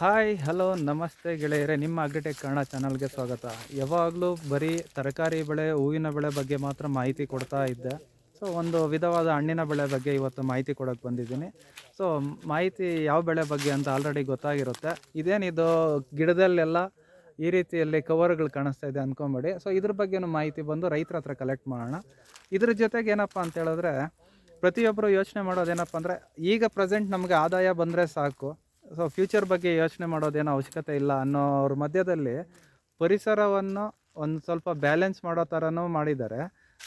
Hi hello ನಮಸ್ತೆ ಗೆಳೆಯರೆ. ನಿಮ್ಮ ಅಗ್ರಿಟೆಕ್ ಕನ್ನಡ ಚಾನಲ್ಗೆ ಸ್ವಾಗತ. ಯಾವಾಗಲೂ ಬರೀ ತರಕಾರಿ ಬೆಳೆ, ಹೂವಿನ ಬೆಳೆ ಬಗ್ಗೆ ಮಾತ್ರ ಮಾಹಿತಿ ಕೊಡ್ತಾ ಇದ್ದೆ. ಸೊ ಒಂದು ವಿಧವಾದ ಹಣ್ಣಿನ ಬೆಳೆ ಬಗ್ಗೆ ಇವತ್ತು ಮಾಹಿತಿ ಕೊಡೋಕ್ಕೆ ಬಂದಿದ್ದೀನಿ. ಸೊ ಮಾಹಿತಿ ಯಾವ ಬೆಳೆ ಬಗ್ಗೆ ಅಂತ ಆಲ್ರೆಡಿ ಗೊತ್ತಾಗಿರುತ್ತೆ. ಇದೇನಿದು ಗಿಡದಲ್ಲೆಲ್ಲ ಈ ರೀತಿಯಲ್ಲಿ ಕವರ್ಗಳು ಕಾಣಿಸ್ತಾ ಇದೆ ಅಂದ್ಕೊಂಬೇಡಿ ಸೊ ಇದ್ರ ಬಗ್ಗೆನೂ ಮಾಹಿತಿ ಬಂದು ರೈತರ ಹತ್ರ ಕಲೆಕ್ಟ್ ಮಾಡೋಣ. ಇದ್ರ ಜೊತೆಗೆ ಏನಪ್ಪ ಅಂತ ಹೇಳಿದ್ರೆ ಪ್ರತಿಯೊಬ್ಬರು ಯೋಚನೆ ಮಾಡೋದೇನಪ್ಪ ಅಂದರೆ, ಈಗ ಪ್ರೆಸೆಂಟ್ ನಮಗೆ ಆದಾಯ ಬಂದರೆ ಸಾಕು. ಸೊ ಫ್ಯೂಚರ್ ಬಗ್ಗೆ ಯೋಚನೆ ಮಾಡೋದೇನೋ ಅವಶ್ಯಕತೆ ಇಲ್ಲ ಅನ್ನೋರ ಮಧ್ಯದಲ್ಲಿ ಪರಿಸರವನ್ನು ಒಂದು ಸ್ವಲ್ಪ ಬ್ಯಾಲೆನ್ಸ್ ಮಾಡೋ ಥರನೂ ಮಾಡಿದ್ದಾರೆ.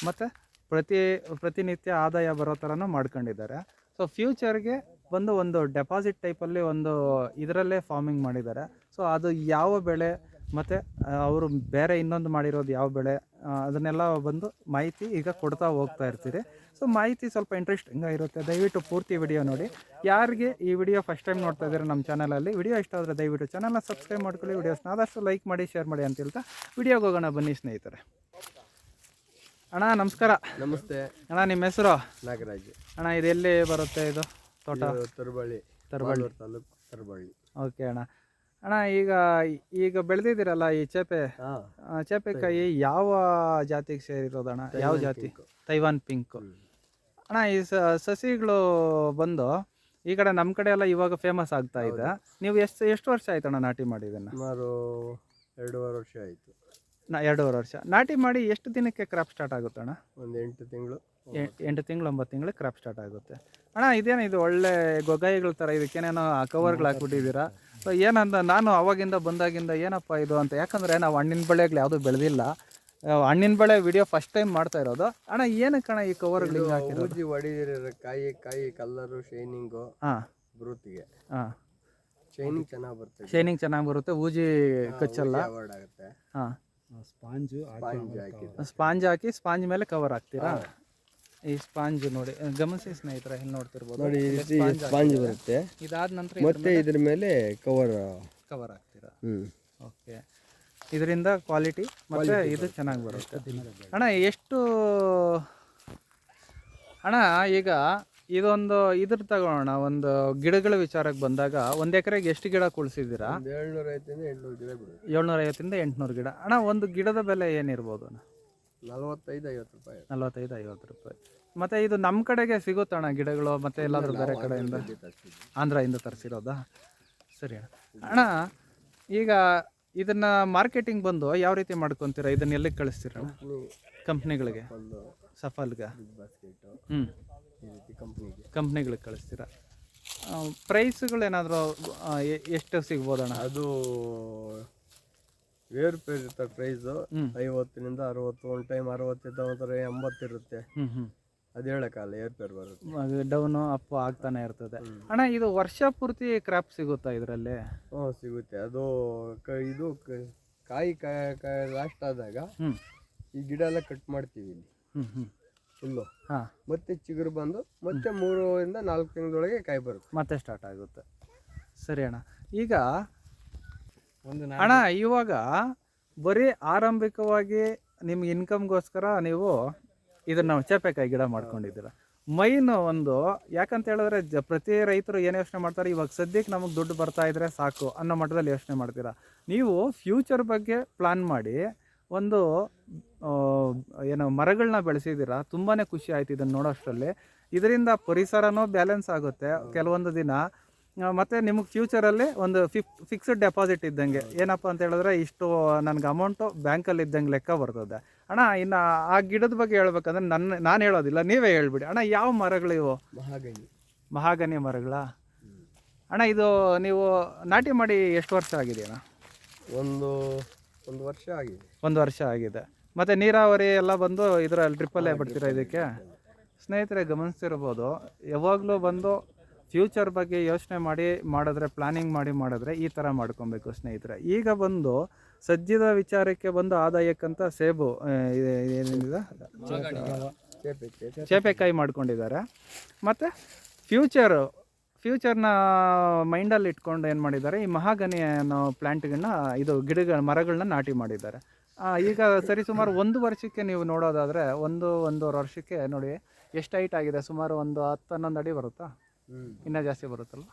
ಮತ್ತು ಪ್ರತಿ, ಪ್ರತಿನಿತ್ಯ ಆದಾಯ ಬರೋ ಥರನೂ ಮಾಡ್ಕೊಂಡಿದ್ದಾರೆ. ಸೊ ಫ್ಯೂಚರ್ಗೆ ಬಂದು ಒಂದು ಡೆಪಾಸಿಟ್ ಟೈಪಲ್ಲಿ ಒಂದು ಇದರಲ್ಲೇ ಫಾರ್ಮಿಂಗ್ ಮಾಡಿದ್ದಾರೆ. ಸೊ ಅದು ಯಾವ ಬೆಳೆ, ಮತ್ತು ಅವರು ಬೇರೆ ಇನ್ನೊಂದು ಮಾಡಿರೋದು ಯಾವ ಬೆಳೆ ಅದನ್ನೆಲ್ಲ ಬಂದು ಮಾಹಿತಿ ಈಗ ಕೊಡ್ತಾ ಹೋಗ್ತಾ ಇರ್ತೀರಿ. ಸೊ ಮಾಹಿತಿ ಸ್ವಲ್ಪ ಇಂಟ್ರೆಸ್ಟಿಂಗ್ ಇರುತ್ತೆ. ದಯವಿಟ್ಟು ಪೂರ್ತಿ ವಿಡಿಯೋ ನೋಡಿ. ಯಾರಿಗೆ ಈ ವಿಡಿಯೋ ಫಸ್ಟ್ ಟೈಮ್ ನೋಡ್ತಾ ಇದ್ದೀರಾ ನಮ್ಮ ಚಾನಲಲ್ಲಿ ವಿಡಿಯೋ ಇಷ್ಟ ಆದರೆ ದಯವಿಟ್ಟು ಚಾನಲ್ನ ಸಬ್ಸ್ಕ್ರೈಬ್ ಮಾಡ್ಕೊಳ್ಳಿ. ವಿಡಿಯೋಸ್ನ ಆದಷ್ಟು ಲೈಕ್ ಮಾಡಿ ಶೇರ್ ಮಾಡಿ ಅಂತ ಹೇಳ್ತಾ ವಿಡಿಯೋಗೆ ಹೋಗೋಣ ಬನ್ನಿ ಸ್ನೇಹಿತರೆ. ಅಣ್ಣ ನಮಸ್ಕಾರ. ನಮಸ್ತೆ. ಅಣ್ಣ ನಿಮ್ಮ ಹೆಸರು? ನಾಗರಾಜ್. ಅಣ್ಣ ಇದು ಎಲ್ಲಿ ಬರುತ್ತೆ ಇದು ತೋಟ? ತರಬಳ್ಳಿ ತರಬಳ್ಳಿ. ತಾಲೂಕು ತರಬಳ್ಳಿ. ಓಕೆ ಅಣ್ಣ. ಅಣ್ಣ ಈಗ ಈಗ ಬೆಳೆದಿದ್ದೀರಲ್ಲ ಈ ಚೇಪೆ? ಆ, ಚೇಪೆಕಾಯಿ ಯಾವ ಜಾತಿಗೆ ಸೇರಿರೋದಣ್ಣ ಯಾವ ಜಾತಿ? ತೈವಾನ್ ಪಿಂಕ್ ಅಣ್ಣ ಈ ಸ- ಸಸಿಗಳು ಬಂದು ಈ ಕಡೆ ನಮ್ಮ ಕಡೆ ಎಲ್ಲ ಇವಾಗ ಫೇಮಸ್ ಆಗ್ತಾ ಇದೆ. ನೀವು ಎಷ್ಟು ಎಷ್ಟು ವರ್ಷ ಆಯ್ತಣ್ಣ ನಾಟಿ ಮಾಡಿ ಇದನ್ನ ಸುಮಾರು ಎರಡೂವರೆ ವರ್ಷ ಆಯಿತು. ನಾ ಎರಡೂವರೆ ವರ್ಷ. ನಾಟಿ ಮಾಡಿ ಎಷ್ಟು ದಿನಕ್ಕೆ ಕ್ರಾಪ್ ಸ್ಟಾರ್ಟ್ ಆಗುತ್ತೆ ಅಣ್ಣ? ಒಂದು ಎಂಟು ತಿಂಗಳು. ಎ- ಎಂಟು ತಿಂಗಳು ಒಂಬತ್ತು ತಿಂಗಳು ಕ್ರಾಪ್ ಸ್ಟಾರ್ಟ್ ಆಗುತ್ತೆ. ಅಣ್ಣ ಇದೇನು ಇದು ಒಳ್ಳೆ ಗೊಗಾಯಿಗಳ ಥರ ಇದಕ್ಕೇನೇನೋ ಕವರ್ಗಳು ಹಾಕ್ಬಿಟ್ಟಿದ್ದೀರಾ? ಸೊ ಏನಂದ ನಾನು ಅವಾಗಿಂದ ಬಂದಾಗಿಂದ ಏನಪ್ಪ ಇದು ಅಂತ ಯಾಕಂದರೆ ನಾವು ಹಣ್ಣಿನ ಬೆಳೆಗಳು ಯಾವುದೂ ಬೆಳೆದಿಲ್ಲ. ಹಣ್ಣಿನ ಬೆಳೆ ವಿಡಿಯೋ ಫಸ್ಟ್ ಟೈಮ್ ಮಾಡ್ತಾ ಇರೋದು. ಅಣ್ಣ ಏನಕ್ಕೆ ಕಣ ಈ ಕವರ್ ಹಿಂಗೆ ಹಾಕಿರೋದು? ಊಜಿ ಹೊಡಿದಿರೋ ಕಾಯಿ ಕಾಯಿ ಕಲ್ಲರು ಶೈನಿಂಗು ಹಾಂ. ಬ್ರೂತಿಗೆ ಹಾಂ. ಶೈನಿಂಗ್ ಚೆನ್ನಾಗಿ ಬರುತ್ತೆ ಶೈನಿಂಗ್ ಚೆನ್ನಾಗಿ ಬರುತ್ತೆ ಊಜಿ ಕಚ್ಚಲ್ಲ. ಆಗುತ್ತೆ. ಹಾಂ. ಸ್ಪಾಂಜ್ ಹಾಕಿ ಸ್ಪಾಂಜ್ ಹಾಕಿ. ಸ್ಪಾಂಜ್ ಮೇಲೆ ಕವರ್ ಹಾಕ್ತೀರಾ? ಈ ಸ್ಪಾಂಜ್ ನೋಡಿ ಗಮನಿಸಿ ಸ್ನೇಹಿತರೆ ಇಲ್ಲಿ ನೋಡ್ತಿರ್ಬೋದು. ನೋಡಿ ಈ ರೀತಿ ಸ್ಪಾಂಜ್ ಬರುತ್ತೆ. ಇದಾದ ನಂತರ ಮತ್ತೆ ಇದ್ರ ಮೇಲೆ ಕವರ್ ಕವರ್ ಆಗ್ತೀರಾ ಓಕೆ. ಇದರಿಂದ ಕ್ವಾಲಿಟಿ ಮತ್ತೆ ಇದು ಚೆನ್ನಾಗಿ ಬರುತ್ತೆ. ಅಣ್ಣ ಎಷ್ಟು ಅಣ್ಣ ಈಗ ಇದೊಂದು ಇದ್ರ ತಗೋಣ ಒಂದು ಗಿಡಗಳ ವಿಚಾರಕ್ಕೆ ಬಂದಾಗ ಒಂದ್ ಎಕರೆಗೆ ಎಷ್ಟು ಗಿಡ ಕುಳಿಸಿದ್ದೀರಾ? ಏಳ್ನೂರ ಐವತ್ತಿಂದ ಎಂಟುನೂರು ಗಿಡ. ಅಣ್ಣ ಒಂದು ಗಿಡದ ಬೆಲೆ ಏನಿರ್ಬೋದು ಅಣ್ಣ? ನಲವತ್ತೈದು ಐವತ್ತು ರೂಪಾಯಿ ನಲವತ್ತೈದು ಐವತ್ತು ರೂಪಾಯಿ. ಮತ್ತೆ ಇದು ನಮ್ಮ ಕಡೆಗೆ ಸಿಗುತ್ತಣ್ಣ ಗಿಡಗಳು ಮತ್ತೆ ಎಲ್ಲಾದರೂ ಬೇರೆ ಕಡೆಯಿಂದ ಆಂಧ್ರದಿಂದ ತರಿಸಿರೋದಾ? ಸರಿ ಅಣ್ಣ. ಅಣ್ಣ ಈಗ ಇದನ್ನ ಮಾರ್ಕೆಟಿಂಗ್ ಬಂದು ಯಾವ ರೀತಿ ಮಾಡ್ಕೊಂತೀರಾ? ಇದನ್ನ ಎಲ್ಲಿಗೆ ಕಳಿಸ್ತೀರ? ಕಂಪ್ನಿಗಳಿಗೆ? ಸಫಲ್ಗೆ? ಹ್ಞೂ ಈ ರೀತಿ ಕಂಪ್ನಿಗೆ. ಕಂಪ್ನಿಗಳಿಗೆ ಕಳಿಸ್ತೀರಾ? ಪ್ರೈಸ್ಗಳೇನಾದರೂ ಎಷ್ಟು ಸಿಗ್ಬೋದಣ್ಣ? ಅದು ವೇರ್ ಪೇರ್ ಇರ್ತಾರೆ ಪ್ರೈಸು. ಐವತ್ತರಿಂದ ಅರವತ್ತು ಒಂದು ಟೈಮ್ ಅರವತ್ತಿದ್ದ ಒಂಥರ ಎಂಬತ್ತಿರುತ್ತೆ ಅದು ಹೇಳಕ್ಕಾಗಲ್ಲ ಏರ್ ಪೇರ್ ಬರುತ್ತೆ. ಡೌನು ಅಪ್ ಆಗ್ತಾನೆ ಇರ್ತದೆ. ಅಣ್ಣ ಇದು ವರ್ಷ ಪೂರ್ತಿ ಕ್ರಾಪ್ ಸಿಗುತ್ತಾ ಇದರಲ್ಲಿ? ಹ್ಞೂ ಸಿಗುತ್ತೆ. ಅದು ಕ ಇದು ಕ- ಕಾಯಿ ಕಾಯಿ ಲಾಸ್ಟ್ ಆದಾಗ ಈ ಗಿಡ ಎಲ್ಲ ಕಟ್ ಮಾಡ್ತೀವಿ ಇಲ್ಲಿ. ಫುಲ್ಲು ಹಾಂ. ಮತ್ತೆ ಚಿಗುರು ಬಂದು ಮತ್ತೆ ಮೂರರಿಂದ ನಾಲ್ಕು ತಿಂಗಳೊಳಗೆ ಕಾಯಿ ಬರುತ್ತೆ. ಮತ್ತೆ ಸ್ಟಾರ್ಟ್ ಆಗುತ್ತೆ. ಸರಿ ಅಣ್ಣ. ಈಗ ಅಣ್ಣ ಇವಾಗ ಬರೀ ಆರಂಭಿಕವಾಗಿ ನಿಮ್ಗೆ ಇನ್ಕಮ್ಗೋಸ್ಕರ ನೀವು ಇದನ್ನ ಚಪೆಕಾಯಿ ಗಿಡ ಮಾಡ್ಕೊಂಡಿದ್ದೀರ. ಮೈನ್ ಒಂದು ಯಾಕಂತ ಹೇಳಿದ್ರೆ ಜ ಪ್ರತಿ ರೈತರು ಏನು ಯೋಚನೆ ಮಾಡ್ತಾರೆ ಇವಾಗ ಸದ್ಯಕ್ಕೆ ನಮಗೆ ದುಡ್ಡು ಬರ್ತಾ ಇದ್ರೆ ಸಾಕು ಅನ್ನೋ ಮಟ್ಟದಲ್ಲಿ ಯೋಚನೆ ಮಾಡ್ತೀರಾ. ನೀವು ಫ್ಯೂಚರ್ ಬಗ್ಗೆ ಪ್ಲಾನ್ ಮಾಡಿ ಒಂದು ಏನೋ ಮರಗಳನ್ನ ಬೆಳೆಸಿದ್ದೀರಾ ತುಂಬಾ ಖುಷಿ ಆಯ್ತು ಇದನ್ನು ನೋಡೋಷ್ಟರಲ್ಲಿ. ಇದರಿಂದ ಪರಿಸರನೂ ಬ್ಯಾಲೆನ್ಸ್ ಆಗುತ್ತೆ. ಕೆಲವೊಂದು ದಿನ ಮತ್ತೆ ನಿಮಗೆ ಫ್ಯೂಚರಲ್ಲಿ ಒಂದು ಫಿಫ್ ಫಿಕ್ಸ್ಡ್ ಡೆಪಾಸಿಟ್ ಇದ್ದಂಗೆ. ಏನಪ್ಪ ಅಂತ ಹೇಳಿದ್ರೆ ಇಷ್ಟು ನನಗೆ ಅಮೌಂಟು ಬ್ಯಾಂಕಲ್ಲಿ ಇದ್ದಂಗೆ ಲೆಕ್ಕ ಬರ್ತದೆ. ಅಣ್ಣ ಇನ್ನು ಆ ಗಿಡದ ಬಗ್ಗೆ ಹೇಳ್ಬೇಕಂದ್ರೆ ನನ್ನ ನಾನು ಹೇಳೋದಿಲ್ಲ ನೀವೇ ಹೇಳ್ಬಿಡಿ. ಅಣ್ಣ ಯಾವ ಮರಗಳಿವು ಮಹಾಗನಿ ಮಹಾಗನಿ ಮರಗಳ? ಅಣ್ಣ ಇದು ನೀವು ನಾಟಿ ಮಾಡಿ ಎಷ್ಟು ವರ್ಷ ಆಗಿದೆ ಅಣ್ಣ? ಒಂದು ಒಂದು ವರ್ಷ ಆಗಿದೆ. ಒಂದು ವರ್ಷ ಆಗಿದೆ. ಮತ್ತು ನೀರಾವರಿ ಎಲ್ಲ ಬಂದು ಇದರಲ್ಲಿ ಟ್ರಿಪ್ಪಲ್ಲೇ ಬಿಡ್ತೀರಾ ಇದಕ್ಕೆ? ಸ್ನೇಹಿತರೆ ಗಮನಿಸ್ತಿರ್ಬೋದು. ಯಾವಾಗಲೂ ಬಂದು ಫ್ಯೂಚರ್ ಬಗ್ಗೆ ಯೋಚನೆ ಮಾಡಿ, ಮಾಡಿದ್ರೆ, ಪ್ಲಾನಿಂಗ್ ಮಾಡಿ ಮಾಡಿದ್ರೆ ಈ ಥರ ಮಾಡ್ಕೊಬೇಕು ಸ್ನೇಹಿತರೆ. ಈಗ ಬಂದು ಸಜ್ಜಿದ ವಿಚಾರಕ್ಕೆ ಬಂದು ಆದಾಯಕ್ಕಂತ ಸೇಬು ಏನೇನಿದೆ ಚೇಪೆಕಾಯಿ ಮಾಡ್ಕೊಂಡಿದ್ದಾರೆ. ಮತ್ತು ಫ್ಯೂಚರು, ಫ್ಯೂಚರ್ನ ಮೈಂಡಲ್ಲಿ ಇಟ್ಕೊಂಡು ಏನು ಮಾಡಿದ್ದಾರೆ? ಈ ಮಹಾಗನಿ ಅನ್ನೋ ಪ್ಲ್ಯಾಂಟ್ಗಳನ್ನ ಇದು ಗಿಡಗಳ, ಮರಗಳನ್ನ ನಾಟಿ ಮಾಡಿದ್ದಾರೆ. ಈಗ ಈಗ ಸರಿಸುಮಾರು ಒಂದು ವರ್ಷಕ್ಕೆ ನೀವು ನೋಡೋದಾದರೆ, ಒಂದು, ಒಂದೂವರೆ ವರ್ಷಕ್ಕೆ ನೋಡಿ, ಎಷ್ಟು ಹೈಟ್ ಆಗಿದೆ? ಸುಮಾರು ಒಂದು ಹತ್ತು ಹನ್ನೊಂದು ಅಡಿ ಬರುತ್ತಾ? ಇನ್ನೂ ಜಾಸ್ತಿ ಬರುತ್ತಲ್ವ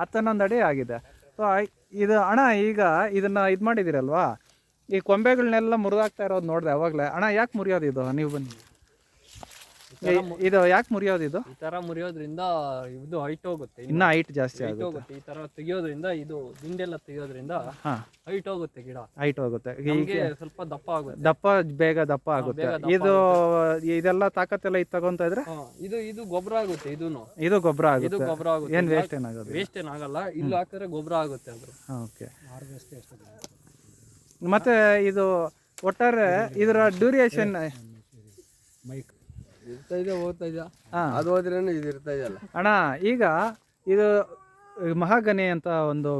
ಹತ್ತನ್ನೊಂದು ಅಡಿ ಆಗಿದೆ ಸೊ ಇದು ಅಣ್ಣ, ಈಗ ಇದನ್ನ ಇದು ಮಾಡಿದಿರಲ್ವಾ ಈ ಕೊಂಬೆಗಳನ್ನೆಲ್ಲ ಮುರಿದಾಗ್ತಾ ಇರೋದು ನೋಡಿದೆ ಅವಾಗಲೇ. ಅಣ್ಣ, ಯಾಕೆ ಮುರಿಯೋದು ಇದು? ನೀವು ಬನ್ನಿ. ಇದು ಯಾಕೆ ಮುರಿಯೋದು ಇದು? ಈ ತರ ಮುರಿಯೋದ್ರಿಂದ ಇದು ಹೈಟ್ ಹೋಗುತ್ತೆ. ಇನ್ನ ಹೈಟ್ ಜಾಸ್ತಿ ಹೈಟ್ ಆಗುತ್ತೆ. ಹೋಗುತ್ತೆ. ಈ ತರ ತೆಗಿಯೋದ್ರಿಂದ ಇದು ದಿಂಡೆಲ್ಲ ತೆಗಿಯೋದ್ರಿಂದ ಹಾಂ. ಹೈಟ್ ಹೋಗುತ್ತೆ ಗಿಡ. ಹೈಟ್ ಹೋಗುತ್ತೆ. ಹೀಗೆ ನಮ್ಗೆ ಸ್ವಲ್ಪ ದಪ್ಪ ಆಗುತ್ತೆ. ದಪ್ಪ ಬೇಗ ದಪ್ಪ ಆಗುತ್ತೆ. ಬೇಗ ದಪ್ಪ ಇದು ಇದೆಲ್ಲ ತಾಕತ್ತೆಲ್ಲ ಇದು ತಗೊಂತ ಇದ್ರೆ? ಹಾ, ಇದು ಇದು ಗೊಬ್ಬರ ಆಗುತ್ತೆ ಇದೂನು. ಇದು ಗೊಬ್ಬರ ಇದು ಆಗುತ್ತೆ ಗೊಬ್ಬರ ಆಗುತ್ತೆ. ಏನು ವೇಸ್ಟ್ ಏನಾಗೋದು ವೇಸ್ಟ್ ಏನಾಗಲ್ಲ. ಇಲ್ಲಿ ಹಾಕಿದ್ರೆ ಗೊಬ್ಬರ ಆಗುತ್ತೆ ಅದು. ಓಕೆ ಮತ್ತೆ ಇದು ಒಟ್ಟಾರೆ ಇದರ ಡ್ಯೂರಿಯೇಷನ್ ಇರ್ತಾ ಇದೆ ಹೋಗ್ತಾ ಇದೆ. ಹಾಂ. ಅದು ಹೋದ್ರೇನು ಇದು ಇರ್ತಾ ಇದೆಯಲ್ಲ ಅಣ್ಣ ಈಗ ಇದು ಮಹಾಗನಿ ಅಂತ ಒಂದು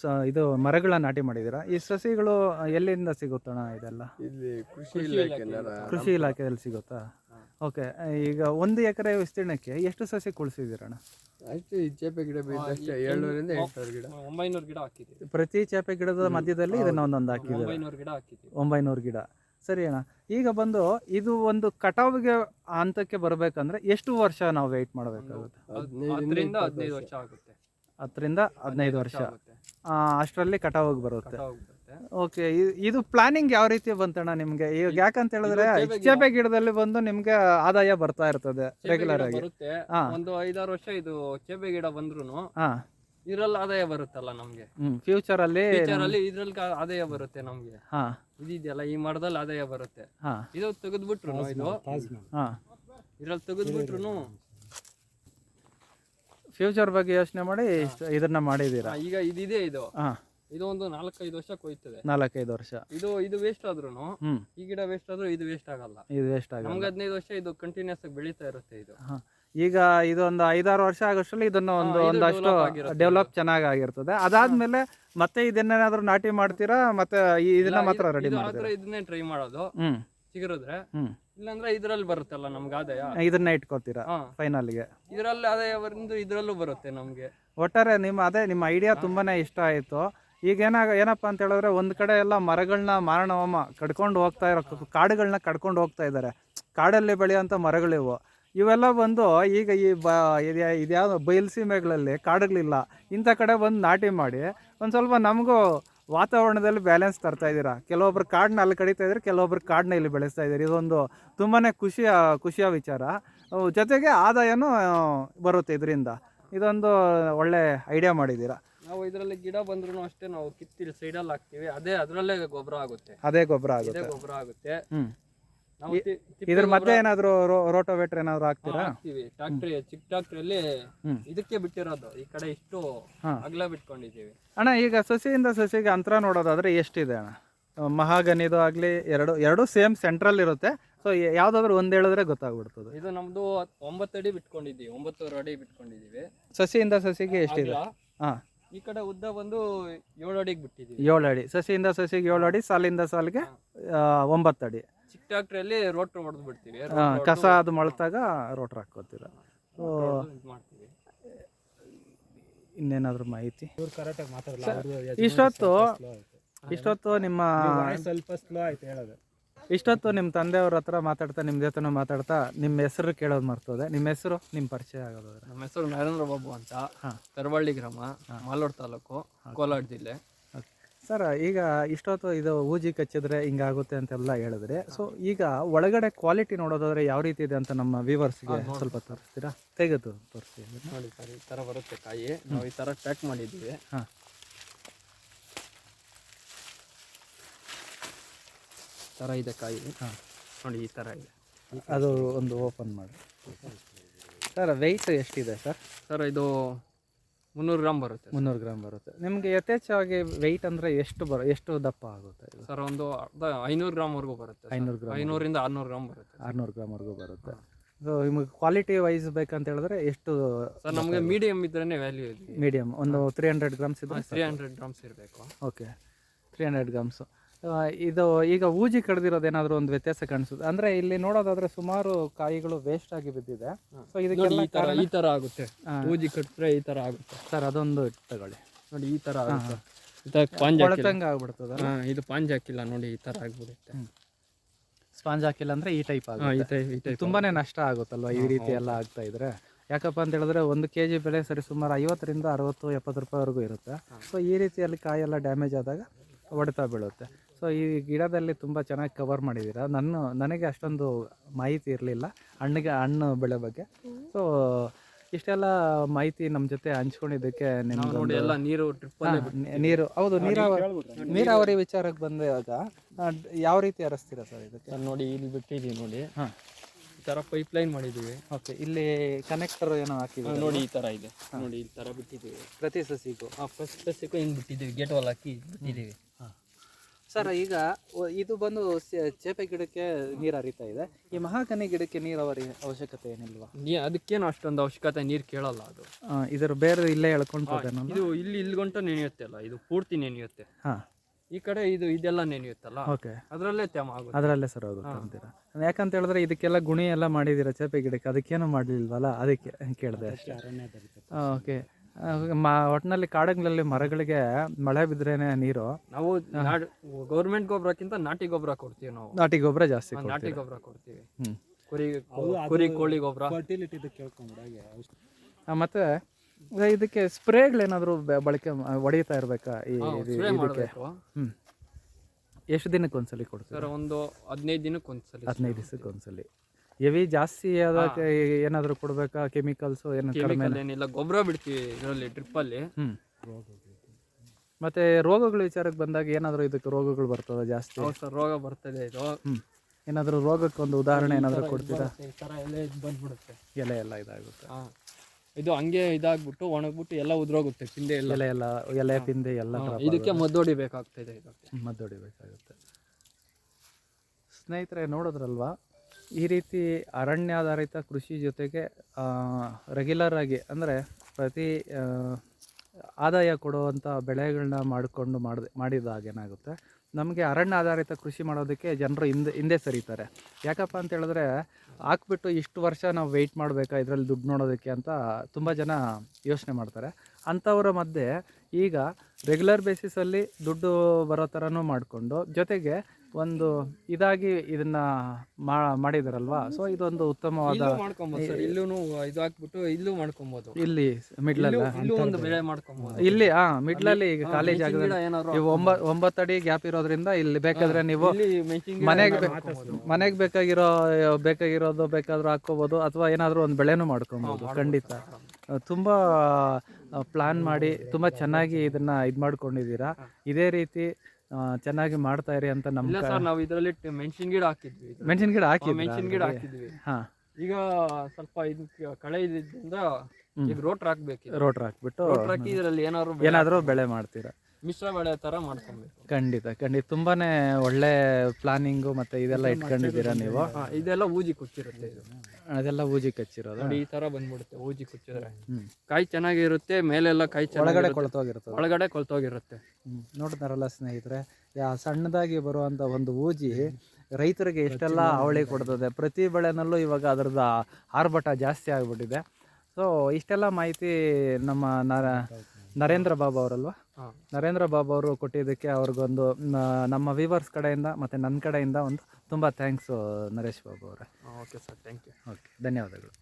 ಸ- ಇದು ಮರಗಳ ನಾಟಿ ಮಾಡಿದ್ದೀರಾ? ಈ ಸಸಿಗಳು ಎಲ್ಲಿಂದ ಸಿಗುತ್ತಣ್ಣ ಇದೆಲ್ಲ? ಇಲ್ಲಿ ಕೃಷಿ ಇಲಾಖೆನಾರ ಕೃಷಿ ಇಲಾಖೆಯಲ್ಲಿ ಸಿಗುತ್ತಾ? ಓಕೆ ಈಗ ಒಂದು ಎಕರೆ ವಿಸ್ತೀರ್ಣಕ್ಕೆ ಎಷ್ಟು ಸಸಿ ಕುಳಿಸಿದ್ದೀರಣ್ಣ? ಅಷ್ಟೇ ಈ ಚೇಪೆ ಗಿಡ ಬಿದ್ದಷ್ಟೇ ಏಳ್ನೂರಿಂದ ಎಂಟು ಸಾವಿರ ಗಿಡ. ಒಂಬೈನೂರು ಗಿಡ ಹಾಕಿದ್ದೀವಿ. ಪ್ರತಿ ಚೇಪೆ ಗಿಡದ ಮಧ್ಯದಲ್ಲಿ ಇದನ್ನ ಒಂದೊಂದು ಹಾಕಿದ್ದೀರ? ಒಂಬೈನೂರು ಗಿಡ ಹಾಕಿದ್ದೀವಿ. ಒಂಬೈನೂರು ಗಿಡ. ಸರಿ ಅಣ್ಣ. ಈಗ ಬಂದು ಇದು ಒಂದು ಕಟಾವಿಗೆ ಹಂತಕ್ಕೆ ಬರಬೇಕಂದ್ರೆ ಎಷ್ಟು ವರ್ಷ ನಾವು ವೆಯ್ಟ್ ಮಾಡಬೇಕಾಗುತ್ತೆ? ಹತ್ತರಿಂದ ಹದಿನೈದು ವರ್ಷ. ಆಗುತ್ತೆ. ಹತ್ತರಿಂದ ಹದಿನೈದು ವರ್ಷ. ಆಗುತ್ತೆ. ಆ, ಅಷ್ಟರಲ್ಲಿ ಕಟಾವಿಗೆ ಬರುತ್ತೆ. ಕಟಾವ್ ಬರುತ್ತೆ. ಓಕೆ ಇದು ಪ್ಲಾನಿಂಗ್ ಯಾವ ರೀತಿ ಬಂತಣ್ಣ ನಿಮ್ಗೆ? ಈಗ ಯಾಕಂತ ಹೇಳಿದ್ರೆ ಚೇಪೆ ಗಿಡದಲ್ಲಿ ಬಂದು ನಿಮ್ಗೆ ಆದಾಯ ಬರ್ತಾ ಇರ್ತದೆ ರೆಗ್ಯುಲರ್ ಆಗಿ. ಒಂದು ಐದಾರು ವರ್ಷ ಇದು ಚೇಪೆ ಗಿಡ ಬಂದ್ರು ಹಾ. ಇದ್ರಲ್ಲಿ ಆದಾಯ ಬರುತ್ತಲ್ಲ ನಮ್ಗೆ. ಫ್ಯೂಚರ್ ಅಲ್ಲಿ ಫ್ಯೂಚರ್ ಅಲ್ಲಿ ಇದ್ರಲ್ಲಿ ಆದಾಯ ಬರುತ್ತೆ ನಮ್ಗೆ. ಹಾ. ಇದಿದೆಯಲ್ಲ ಈ ಮರದಲ್ಲಿ ಆದಾಯ ಬರುತ್ತೆ. ಹಾ. ಇದು? ತೆಗೆದ್ಬಿಟ್ರು ಇದು ಹಾ. ಇದ್ರಲ್ಲಿ ತೆಗೆದ್ಬಿಟ್ರು ಫ್ಯೂಚರ್ ಬಗ್ಗೆ ಯೋಚನೆ ಮಾಡಿ ಇಷ್ಟ- ಇದನ್ನ ಮಾಡಿದೀರಾ ಈಗ ಇದಿದೆ ಇದು. ಹಾ. ಇದು ಒಂದು ನಾಲ್ಕೈದು ವರ್ಷ ಕೊಯ್ತದೆ. ನಾಲ್ಕೈದು ವರ್ಷ. ಇದು ಇದು ವೇಸ್ಟ್ ಆದ್ರೂನು? ಹ್ಮ್. ಈ ಗಿಡ ವೇಸ್ಟ್ ಆದ್ರೂ ಇದು ವೇಸ್ಟ್ ಆಗಲ್ಲ. ಇದು ವೇಸ್ಟ್ ಆಗಲ್ಲ. ನಮ್ಗೆ ಹದಿನೈದು ವರ್ಷ ಇದು ಕಂಟಿನ್ಯೂಸ್ ಆಗಿ ಬೆಳೀತಾ ಇರುತ್ತೆ ಇದು. ಹಾ. ಈಗ ಇದೊಂದು ಐದಾರು ವರ್ಷ ಆಗೋಷ್ಟರಲ್ಲಿ ಇದನ್ನ ಒಂದು ಒಂದಷ್ಟು ಡೆವಲಪ್ ಚೆನ್ನಾಗಿ ಆಗಿರ್ತದೆ ಅದಾದ್ಮೇಲೆ ಮತ್ತೆ ಇದನ್ನೇನಾದ್ರೂ ನಾಟಿ ಮಾಡ್ತೀರಾ? ಮತ್ತೆ ಈ- ಇದನ್ನ ಮಾತ್ರ ರೆಡಿ ಮಾಡ್ತೀರಾ? ಇದನ್ನೇ ಟ್ರೈ ಮಾಡೋದು. ಹ್ಮ್. ಚಿಗುರಿದ್ರೆ ಹ್ಮ್. ಇಲ್ಲಾಂದ್ರೆ ಇದ್ರಲ್ಲಿ ಬರುತ್ತಲ್ಲ ನಮ್ಗೆ ಆದಾಯ? ಇದನ್ನ ಇಟ್ಕೋತೀರಾ? ಹಾ. ಫೈನಲ್ಗೆ ಇದ್ರಲ್ಲಿ ಆದಾಯ ಬಂದು ಇದ್ರಲ್ಲೂ ಬರುತ್ತೆ ನಮ್ಗೆ. ಒಟ್ಟಾರೆ ನಿಮ್ಮ ಅದೇ ನಿಮ್ಮ ಐಡಿಯಾ ತುಂಬಾನೇ ಇಷ್ಟ ಆಯಿತು. ಈಗ ಏನಾಗ ಏನಪ್ಪ ಅಂತ ಹೇಳಿದ್ರೆ ಒಂದ್ ಕಡೆ ಎಲ್ಲ ಮರಗಳನ್ನ ಮಾರಣವಮ್ಮ ಕಡ್ಕೊಂಡು ಹೋಗ್ತಾ ಇರೋ ಕಾಡುಗಳನ್ನ ಕಡ್ಕೊಂಡು ಹೋಗ್ತಾ ಇದ್ದಾರೆ. ಕಾಡಲ್ಲಿ ಬೆಳೆಯುವಂತ ಮರಗಳಿವು. ಇವೆಲ್ಲ ಬಂದು ಈಗ ಈ ಬ ಇದ್ಯಾ- ಇದ್ಯಾವ್ದು ಬಯಲುಸೀಮೆಗಳಲ್ಲಿ ಕಾಡುಗಳಿಲ್ಲ. ಇಂಥ ಕಡೆ ಬಂದು ನಾಟಿ ಮಾಡಿ ಒಂದು ಸ್ವಲ್ಪ ನಮಗೂ ವಾತಾವರಣದಲ್ಲಿ ಬ್ಯಾಲೆನ್ಸ್ ತರ್ತಾ ಇದ್ದೀರಾ? ಕೆಲವೊಬ್ರು ಕಾಡನ್ನ ಅಲ್ಲಿ ಕಡಿತಾ ಇದ್ದಾರೆ ಕೆಲವೊಬ್ಬರು ಕಾಡನ್ನ ಇಲ್ಲಿ ಬೆಳೆಸ್ತಾ ಇದ್ದಾರೆ. ಇದೊಂದು ತುಂಬಾ ಖುಷಿಯ ಖುಷಿಯ ವಿಚಾರ. ಜೊತೆಗೆ ಆದಾಯನೂ ಬರುತ್ತೆ ಇದರಿಂದ. ಇದೊಂದು ಒಳ್ಳೆ ಐಡಿಯಾ ಮಾಡಿದ್ದೀರಾ? ನಾವು ಇದರಲ್ಲಿ ಗಿಡ ಬಂದ್ರು ಅಷ್ಟೇ ನಾವು ಕಿತ್ತಿಲ್ ಸೈಡಲ್ಲಿ ಹಾಕ್ತಿವಿ. ಅದೇ ಅದರಲ್ಲೇ ಗೊಬ್ಬರ ಆಗುತ್ತೆ. ಅದೇ ಗೊಬ್ಬರ ಆಗುತ್ತೆ. ಗೊಬ್ಬರ ಆಗುತ್ತೆ. ಇದ್ರ ಮಧ್ಯೆ ಏನಾದ್ರು ರೋಟೋವೇಟರ್ ಏನಾದ್ರು ಹಾಕ್ತೀರಾ? ಚಿಕ್ ಟ್ರಾಕ್ಟ್ರಿ ಚಿಕ್ಕ ಹ್ಮ್. ಇದಕ್ಕೆ ಬಿಟ್ಟಿರೋದು. ಈ ಕಡೆ ಇಷ್ಟು. ಅಗಲ ಬಿಟ್ಕೊಂಡಿದ್ದೀವಿ. ಅಣ್ಣ ಈಗ ಸಸಿಯಿಂದ ಸಸಿಗೆ ಅಂತರ ನೋಡೋದಾದ್ರೆ ಎಷ್ಟಿದೆ ಅಣ್ಣ? ಮಹಾಗನಿದು ಆಗ್ಲಿ ಎರಡು ಎರಡು ಸೇಮ್ ಸೆಂಟ್ರಲ್ ಇರುತ್ತೆ. ಸೊ ಯಾವ್ದಾದ್ರು ಒಂದ್ ಹೇಳಿದ್ರೆ ಗೊತ್ತಾಗ್ಬಿಡ್ತದೆ. ಇದು ನಮ್ದು ಒಂಬತ್ತು ಅಡಿ ಬಿಟ್ಕೊಂಡಿದ್ದೀವಿ. ಒಂಬತ್ತುವರೆ ಅಡಿ ಬಿಟ್ಕೊಂಡಿದ್ದೀವಿ. ಸಸಿಯಿಂದ ಸಸಿಗೆ ಎಷ್ಟಿದೆ? ಹಾಂ. ಈ ಕಡೆ ಉದ್ದ ಬಂದು ಏಳು ಅಡಿಗೆ ಬಿಟ್ಟಿದ್ದೀವಿ. ಏಳು ಅಡಿ ಸಸಿಯಿಂದ ಸಸಿಗೆ ಏಳು ಅಡಿ ಸಾಲಿಂದ ಸಾಲಿಗೆ ಆ, ಒಂಬತ್ತು ಅಡಿ. ಚಿಕ್ಕ ಟ್ರಾಕ್ಟ್ರಿಯಲ್ಲಿ ರೋಟ್ರ್ ಹೊಡೆದು ಬಿಡ್ತೀವಿ. ಆ, ಕಸ ಅದು ಮಳ್ತಾಗ ರೋಟ್ರ್ ಹಾಕೋತೀರ ಮಾಡ್ತೀವಿ. ಇನ್ನೇನಾದ್ರು ಮಾಹಿತಿ? ಇಷ್ಟೊತ್ತು ಇಷ್ಟೊತ್ತು ನಿಮ್ಮ ಸ್ವಲ್ಪ ಸ್ಲೋ ಆಯ್ತು ಹೇಳೋದು. ಇಷ್ಟೊತ್ತು ನಿಮ್ಮ ತಂದೆಯವ್ರ ಹತ್ರ ಮಾತಾಡ್ತಾ ನಿಮ್ಮ ಜೊತೆ ಮಾತಾಡ್ತಾ ನಿಮ್ಮ ಹೆಸರು ಕೇಳೋದು ಮರ್ತದೆ. ನಿಮ್ಮ ಹೆಸರು ನಿಮ್ಮ ಪರಿಚಯ ಆಗೋದು ನಮ್ಮ ಹೆಸರು ನರೇಂದ್ರ ಬಾಬು ಅಂತ. ಕರವಳ್ಳಿ ತರವಳ್ಳಿ ಗ್ರಾಮ ಮಾಲೋಡ್ ತಾಲೂಕು ಕೋಲಾರ ಜಿಲ್ಲೆ. ಸರ್ ಈಗ ಇಷ್ಟೊತ್ತು ಇದು ಊಜಿ ಕಚ್ಚಿದ್ರೆ ಹಿಂಗಾಗುತ್ತೆ ಅಂತೆಲ್ಲ ಹೇಳಿದ್ರೆ ಸೊ ಈಗ ಒಳಗಡೆ ಕ್ವಾಲಿಟಿ ನೋಡೋದಾದ್ರೆ ಯಾವ ರೀತಿ ಇದೆ ಅಂತ ನಮ್ಮ ವ್ಯೂವರ್ಸ್ಗೆ ಸ್ವಲ್ಪ ತೋರಿಸ್ತೀರಾ? ತೆಗೆದು ತೋರಿಸ್ತೀವಿ. ನೋಡಿ ಸರ್ ಈ ಥರ ಬರುತ್ತೆ ಕಾಯಿ. ನಾವು ಈ ತರ ಪ್ಯಾಕ್ ಮಾಡಿದ್ದೀವಿ ಹಾಂ. ತರ ಇದೆ ಕಾಯಿ. ಹಾಂ. ನೋಡಿ ಈ ಥರ ಇದೆ. ಅದು ಒಂದು ಓಪನ್ ಮಾಡಿ. ಸರ್ ವೆಯ್ಟ್ ಎಷ್ಟಿದೆ ಸರ್? ಸರ್ ಇದು ಮುನ್ನೂರು ಗ್ರಾಮ್ ಬರುತ್ತೆ ಮುನ್ನೂರು ಗ್ರಾಮ್ ಬರುತ್ತೆ. ನಿಮಗೆ ಯಥೇಚ್ಛವಾಗಿ ವೆಯ್ಟ್ ಅಂದರೆ ಎಷ್ಟು ಬರೋ ಎಷ್ಟು ದಪ್ಪ ಆಗುತ್ತೆ ಇದು? ಸರ್ ಒಂದು ಅರ್ಧ ಐನೂರು ಗ್ರಾಮ್ವರೆಗೂ ಬರುತ್ತೆ ಸರ್. ಐನೂರು ಗ್ರಾಮ್ ಐನೂರಿಂದ ಆರ್ನೂರು ಗ್ರಾಮ್ ಬರುತ್ತೆ ಆರುನೂರು ಗ್ರಾಮ್ವರೆಗೂ ಬರುತ್ತೆ. ಸೊ ನಿಮಗೆ ಕ್ವಾಲಿಟಿ ವೈಸ್ ಬೇಕಂತ ಹೇಳಿದ್ರೆ ಎಷ್ಟು ಸರ್ ನಮಗೆ ಮೀಡಿಯಂ ಇದ್ರೇ ವ್ಯಾಲ್ಯೂ ಇದೆ. ಮೀಡಿಯಮ್ ಒಂದು ತ್ರೀ ಹಂಡ್ರೆಡ್ ಗ್ರಾಮ್ಸ್ ಇದ್ರೆ ತ್ರೀ ಹಂಡ್ರೆಡ್ ಗ್ರಾಮ್ಸ್ ಇರಬೇಕು. ಓಕೆ ತ್ರೀ ಹಂಡ್ರೆಡ್ ಗ್ರಾಮ್ಸು ಇದು ಈಗ ಊಜಿ ಕಡ್ದಿರೋದು ಏನಾದರೂ ಒಂದು ವ್ಯತ್ಯಾಸ ಕಾಣಿಸುತ್ತೆ? ಅಂದ್ರೆ ಇಲ್ಲಿ ನೋಡೋದಾದ್ರೆ ಸುಮಾರು ಕಾಯಿಗಳು ವೇಸ್ಟ್ ಆಗಿ ಬಿದ್ದಿದೆ. ಸೊ ಇದಕ್ಕೆಲ್ಲ ಈ ತರ ಈ ತರ ಆಗುತ್ತೆ. ಊಜಿ ಕಟ್ಟಿದ್ರೆ ಈ ತರ ಆಗುತ್ತೆ. ಸರ್ ಅದೊಂದು ತಗೊಳ್ಳಿ. ನೋಡಿ ಈ ತರ ಆಗುತ್ತೆ. ಈ ತರ ಪಾಂಜ್ ಹಾಕಿಲ್ಲ. ಆಗ್ಬಿಡ್ತದೆ ಇದು ಪಾಂಜ್ ಹಾಕಿಲ್ಲ. ನೋಡಿ ಈ ತರ ಆಗ್ಬಿಡುತ್ತೆ. ಸ್ಪಾಂಜ್ ಹಾಕಿಲ್ಲ ಅಂದ್ರೆ ಈ ಟೈಪ್ ಆಗುತ್ತೆ. ತುಂಬಾನೇ ನಷ್ಟ ಆಗುತ್ತಲ್ವಾ ಈ ರೀತಿ ಎಲ್ಲ ಆಗ್ತಾ ಇದ್ರೆ? ಯಾಕಪ್ಪ ಅಂತ ಹೇಳಿದ್ರೆ ಒಂದು ಕೆ ಜಿ ಬೆಳೆ ಸರಿ ಸುಮಾರು ಐವತ್ತರಿಂದ ಅರವತ್ತು ಎಪ್ಪತ್ತು ರೂಪಾಯಿವರೆಗೂ ಇರುತ್ತೆ. ಸೊ ಈ ರೀತಿಯಲ್ಲಿ ಕಾಯಿ ಎಲ್ಲ ಡ್ಯಾಮೇಜ್ ಆದಾಗ ಹೊಡೆತ ಬೀಳುತ್ತೆ. ಸೊ ಈ ಗಿಡದಲ್ಲಿ ತುಂಬ ಚೆನ್ನಾಗಿ ಕವರ್ ಮಾಡಿದ್ದೀರಾ? ನನ್ನ ನನಗೆ ಅಷ್ಟೊಂದು ಮಾಹಿತಿ ಇರಲಿಲ್ಲ. ಹಣ್ಣಿಗೆ ಹಣ್ಣು ಬೆಳೆ ಬಗ್ಗೆ. ಸೊ ಇಷ್ಟೆಲ್ಲ ಮಾಹಿತಿ ನಮ್ಮ ಜೊತೆ ಹಂಚ್ಕೊಂಡಿದ್ದಕ್ಕೆ ನಾವು ನಿಮ್ಗೆ ನೋಡಿ ಎಲ್ಲ ನೀರು ಟ್ರಿಪ್ ನೀರು ಹೌದು ನೀರಾವರಿ ನೀರಾವರಿ ವಿಚಾರಕ್ಕೆ ಬಂದೆ ಇವಾಗ ಯಾವ ರೀತಿ ಹರಿಸ್ತೀರಾ ಸರ್ ಇದಕ್ಕೆ? ನೋಡಿ ಇಲ್ಲಿ ಬಿಟ್ಟಿದ್ದೀವಿ ನೋಡಿ. ಹಾಂ. ಈ ತರ ಪೈಪ್ ಲೈನ್ ಮಾಡಿದೀವಿ ಓಕೆ ಇಲ್ಲಿ ಕನೆಕ್ಟರ್ ಏನೋ ಹಾಕಿದ್ದೀವಿ ನೋಡಿ ಈ ತರ ಇದೆ. ನೋಡಿ ಈ ಥರ ಬಿಟ್ಟಿದ್ದೀವಿ. ಪ್ರತಿ ಸಸಿಗೂ? ಆ ಫಸ್ಟ್ ಸಸಿಗೂ ಹಿಂಗೆ ಬಿಟ್ಟಿದ್ದೀವಿ ಗೇಟ್ ವಾಲ್ ಹಾಕಿ ಬಿಟ್ಟಿದೀವಿ ಸರ್ ಈಗ ಇದು ಬಂದು ಚೇಪೆ ಗಿಡಕ್ಕೆ ನೀರು ಹರಿತಾ ಇದೆ. ಈ ಮಹಾಕನಿ ಗಿಡಕ್ಕೆ ನೀರಾವರಿ ಅವಶ್ಯಕತೆ ಏನಿಲ್ವಾ? ನೀ ಅದಕ್ಕೇನು ಅಷ್ಟೊಂದು ಅವಶ್ಯಕತೆ ನೀರು ಕೇಳಲ್ಲ ಅದು. ಇದರ ಬೇರೆ ಇಲ್ಲೇ ಎಳ್ಕೊಂಡ್ಬೋದೇನೋ ಇದು ಇಲ್ಲಿ ಇಲ್ಲಿ ಗಂಟ ನೆನೆಯುತ್ತೆ ಅಲ್ಲ ಇದು ಪೂರ್ತಿ ನೆನೆಯುತ್ತೆ. ಹಾಂ. ಈ ಕಡೆ ಇದು ಇದೆಲ್ಲ ನೆನೆಯುತ್ತಲ್ಲ ಓಕೆ. ಅದರಲ್ಲೇ ತೆಮ ಆಗುತ್ತೆ. ಅದರಲ್ಲೇ ಸರ್ ಹೋಗುತ್ತೆ ಅಂತೀರಾ ಯಾಕಂತ ಹೇಳಿದ್ರೆ ಇದಕ್ಕೆಲ್ಲ ಗುಣಿ ಎಲ್ಲ ಮಾಡಿದ್ದೀರಾ ಚೇಪೆ ಗಿಡಕ್ಕೆ? ಅದಕ್ಕೇನು ಮಾಡಲಿಲ್ವಲ್ಲ? ಅದಕ್ಕೆ ಕೇಳಿದೆ ಅಷ್ಟೇ. ಓಕೆ. ಮ ಒಟ್ಟಿನಲ್ಲಿ ಕಾಡುಗಳಲ್ಲಿ ಮರಗಳಿಗೆ ಮಳೆ ಬಿದ್ರೇನೆ ನೀರು. ನಾವು ಗೌರ್ಮೆಂಟ್ ಗೊಬ್ಬರಕ್ಕಿಂತ ನಾಟಿ ಗೊಬ್ಬರ ಕೊಡ್ತೀವಿ ನಾವು. ನಾಟಿ ಗೊಬ್ಬರ ಜಾಸ್ತಿ ನಾಟಿ ಗೊಬ್ಬರ ಕೊಡ್ತೀವಿ. ಕುರಿ ಕುರಿ ಕೋಳಿ ಗೊಬ್ಬರ ಫರ್ಟಿಲಿಟಿ ಮತ್ತೆ ಇದಕ್ಕೆ ಸ್ಪ್ರೇಗಳೇನಾದರೂ ಬಳಕೆ ಹೊಡಿತಾ ಇರಬೇಕಾ ಈ ಇದಕ್ಕೆ? ಹ್ಞೂ ಎಷ್ಟು ದಿನಕ್ಕೆ ಒಂದ್ಸಲಿ ಕೊಡ್ತೀರಾ ಒಂದು ಹದಿನೈದು ದಿನಕ್ಕೆ ಒಂದ್ಸಲಿ ಹದಿನೈದು ದಿವಸಕ್ಕೆ ಒಂದ್ಸಲಿ ಹೆವಿ ಜಾಸ್ತಿ ಅದಕ್ಕೆ ಏನಾದರೂ ಕೊಡಬೇಕಾ? ಕೆಮಿಕಲ್ಸ್ ಏನು ಕಡಿಮೆ ಕೆಮಿಕಲ್ ಏನಿಲ್ಲ. ಗೊಬ್ಬರ ಬಿಡ್ತೀವಿ ಇದರಲ್ಲಿ ಟ್ರಿಪ್ಪಲ್ಲಿ ಹ್ಮ್. ಮತ್ತೆ ರೋಗಗಳ ವಿಚಾರಕ್ಕೆ ಬಂದಾಗ ಏನಾದರೂ ಇದಕ್ಕೆ ರೋಗಗಳು ಬರ್ತದೆ ಜಾಸ್ತಿ? ಹೌದು ಸರ್ ರೋಗ ಬರ್ತದೆ ಇದು. ಹ್ಞೂ ಏನಾದರೂ ರೋಗಕ್ಕೆ ಒಂದು ಉದಾಹರಣೆ ಏನಾದರೂ ಕೊಡ್ತೀರಾ? ಈ ಥರ ಎಲ್ಲ ಇದು ಬಂದ್ಬಿಡುತ್ತೆ. ಎಲೆ ಎಲ್ಲ ಇದಾಗುತ್ತೆ. ಹಾಂ. ಇದು ಹಂಗೆ ಇದಾಗ್ಬಿಟ್ಟು ಒಣಗ್ಬಿಟ್ಟು ಎಲ್ಲ ಉದ್ರೋಗುತ್ತೆ ಪಿಂದೆ ಎಲ್ಲ. ಎಲೆ ಎಲ್ಲ ಎಲೆ ಪಿಂದೆ ಎಲ್ಲ ಹಾ, crop ಇದಕ್ಕೆ ಮದ್ದೊಡಿಬೇಕಾಗ್ತದೆ ಇದಕ್ಕೆ. ಮದ್ದು ಹೊಡಿಬೇಕಾಗುತ್ತೆ ಸ್ನೇಹಿತರೆ ನೋಡಿದ್ರಲ್ವಾ? ಈ ರೀತಿ ಅರಣ್ಯಾಧಾರಿತ ಕೃಷಿ ಜೊತೆಗೆ ರೆಗ್ಯುಲರ್ ಆಗಿ ಅಂದರೆ ಪ್ರತಿ ಆದಾಯ ಕೊಡುವಂಥ ಬೆಳೆಗಳನ್ನ ಮಾಡಿಕೊಂಡು ಮಾಡಿದ ಮಾಡಿದಾಗ ಏನಾಗುತ್ತೆ? ನಮಗೆ ಅರಣ್ಯ ಆಧಾರಿತ ಕೃಷಿ ಮಾಡೋದಕ್ಕೆ ಜನರು ಹಿಂದೆ ಹಿಂದೆ ಸರಿತಾರೆ. ಯಾಕಪ್ಪ ಅಂತ ಹೇಳಿದ್ರೆ, ಹಾಕ್ಬಿಟ್ಟು ಇಷ್ಟು ವರ್ಷ ನಾವು ವೆಯ್ಟ್ ಮಾಡಬೇಕಾ ಇದರಲ್ಲಿ ದುಡ್ಡು ನೋಡೋದಕ್ಕೆ ಅಂತ ತುಂಬ ಜನ ಯೋಚನೆ ಮಾಡ್ತಾರೆ. ಅಂಥವರ ಮಧ್ಯೆ ಈಗ ರೆಗ್ಯುಲರ್ ಬೇಸಿಸಲ್ಲಿ ದುಡ್ಡು ಬರೋ ಥರನೂ ಮಾಡಿಕೊಂಡು ಜೊತೆಗೆ ಒಂದು ಇದಾಗಿ ಇದನ್ನ ಮಾ ಮಾಡಿದಾರಲ್ವಾ? ಸೊ ಇದೊಂದು ಉತ್ತಮವಾದ ಇಲ್ಲೂ ಮಾಡ್ಕೊಬೋದು ಸರ್. ಇಲ್ಲೂ ಇದು ಹಾಕ್ಬಿಟ್ಟು ಇಲ್ಲೂ ಮಾಡ್ಕೊಬೋದು. ಇಲ್ಲಿ ಮಿಡ್ಲ್ ಇಲ್ಲೂ- ಇಲ್ಲೂ ಒಂದು ಬೆಳೆ ಮಾಡ್ಕೊಬೋದು. ಇಲ್ಲಿ ಹಾ ಮಿಡ್ಲಲ್ಲಿ ಈಗ ಕಾಲೇಜ್ ಆಗಿದೆ ಒಂಬತ್ ಒಂಬತ್ತು ಅಡಿ ಗ್ಯಾಪ್ ಇರೋದ್ರಿಂದ ಇಲ್ಲಿ ಬೇಕಾದ್ರೆ ನೀವು ಮನೆಗೆ ಮನೆಗೆ ಬೇಕಾಗಿರೋ ಬೇಕಾಗಿರೋದು ಬೇಕಾದ್ರೂ ಹಾಕೋಬಹುದು ಅಥವಾ ಏನಾದ್ರೂ ಒಂದು ಬೆಳೆನೂ ಮಾಡ್ಕೊಬಹುದು ಖಂಡಿತ. ತುಂಬಾ ಪ್ಲಾನ್ ಮಾಡಿ ತುಂಬಾ ಚೆನ್ನಾಗಿ ಇದನ್ನ ಇದು ಮಾಡ್ಕೊಂಡಿದ್ದೀರಾ. ಇದೇ ರೀತಿ ಚೆನ್ನಾಗಿ ಮಾಡ್ತಾ ಇರಿ ಅಂತ ನಮ್ಮ ಇಲ್ಲ ಸರ್ ನಾವು ಇದರಲ್ಲಿ ಮೆಣಸಿನ ಗಿಡ ಹಾಕಿದ್ವಿ. ಮೆಣಸಿನ ಗಿಡ ಹಾಕಿ ಮೆಣಸಿನ ಗಿಡ ಹಾಕಿದ್ವಿ. ಹಾ. ಈಗ ಸ್ವಲ್ಪ ಇದಕ್ಕೆ ಕಳೆ ಇದ್ದಿದ್ದರಿಂದ ಈಗ ರೋಟ್ರ್ ಹಾಕ್ಬೇಕು ರೋಟ್ರ್ ಹಾಕ್ಬಿಟ್ಟು ರೋಟ್ರ್ ಹಾಕಿ ಇದರಲ್ಲಿ ಏನಾದ್ರು ಏನಾದರೂ ಬೆಳೆ ಮಾಡ್ತೀರಾ? ಮಿಶ್ರ ಬೆಳೆ ತರ ಮಾಡ್ಕೊಬೇಕು. ಖಂಡಿತ ಖಂಡಿತ. ತುಂಬಾನೇ ಒಳ್ಳೆ ಪ್ಲಾನಿಂಗು ಮತ್ತೆ ಇದೆಲ್ಲ ಇಟ್ಕೊಂಡಿದ್ದೀರಾ ನೀವು? ಹಾ, ಇದೆಲ್ಲ ಊಜಿ ಕುಚ್ಚಿರುತ್ತೆ ಇದು. ಅದೆಲ್ಲ ಊಜಿ ಕಚ್ಚಿರೋದು? ನೋಡಿ ಈ ತರ ಬಂದ್ಬಿಡುತ್ತೆ ಊಜಿ ಕುಚ್ಚಿದ್ರೆ. ಹ್ಮ್. ಕಾಯಿ ಚೆನ್ನಾಗಿರುತ್ತೆ ಮೇಲೆಲ್ಲ ಕಾಯಿ ಒಳಗಡೆ ಚೆನ್ನಾಗಿ ಕೊಳ್ತೋಗಿರ್ತದೆ ಒಳಗಡೆ ಕೊಳ್ತೋಗಿರುತ್ತೆ. ಹ್ಮ್. ನೋಡ್ತಾರಲ್ಲ ಸ್ನೇಹಿತರೆ ಯಾ ಸಣ್ಣದಾಗಿ ಬರುವಂತ ಒಂದು ಊಜಿ ರೈತರಿಗೆ ಇಷ್ಟೆಲ್ಲ ಅವಳಿ ಕೊಡ್ತದೆ. ಪ್ರತಿ ಬೆಳೆನಲ್ಲೂ ಇವಾಗ ಅದರದ ಆರ್ಭಟ ಜಾಸ್ತಿ ಆಗ್ಬಿಟ್ಟಿದೆ. ಸೊ ಇಷ್ಟೆಲ್ಲ ಮಾಹಿತಿ ನಮ್ಮ ನರ ನರೇಂದ್ರ ಬಾಬು ಅವರಲ್ವಾ. ನರೇಂದ್ರ ಬಾಬು ಅವರು ಕೊಟ್ಟಿದ್ದಕ್ಕೆ ಅವ್ರಿಗೊಂದು ನಮ್ಮ ವೀವರ್ಸ್ ಕಡೆಯಿಂದ ಮತ್ತು ನನ್ನ ಕಡೆಯಿಂದ ಒಂದು ತುಂಬ ಥ್ಯಾಂಕ್ಸು ನರೇಶ್ ಬಾಬು ಅವರೇ. Okay sir thank you okay ಧನ್ಯವಾದಗಳು.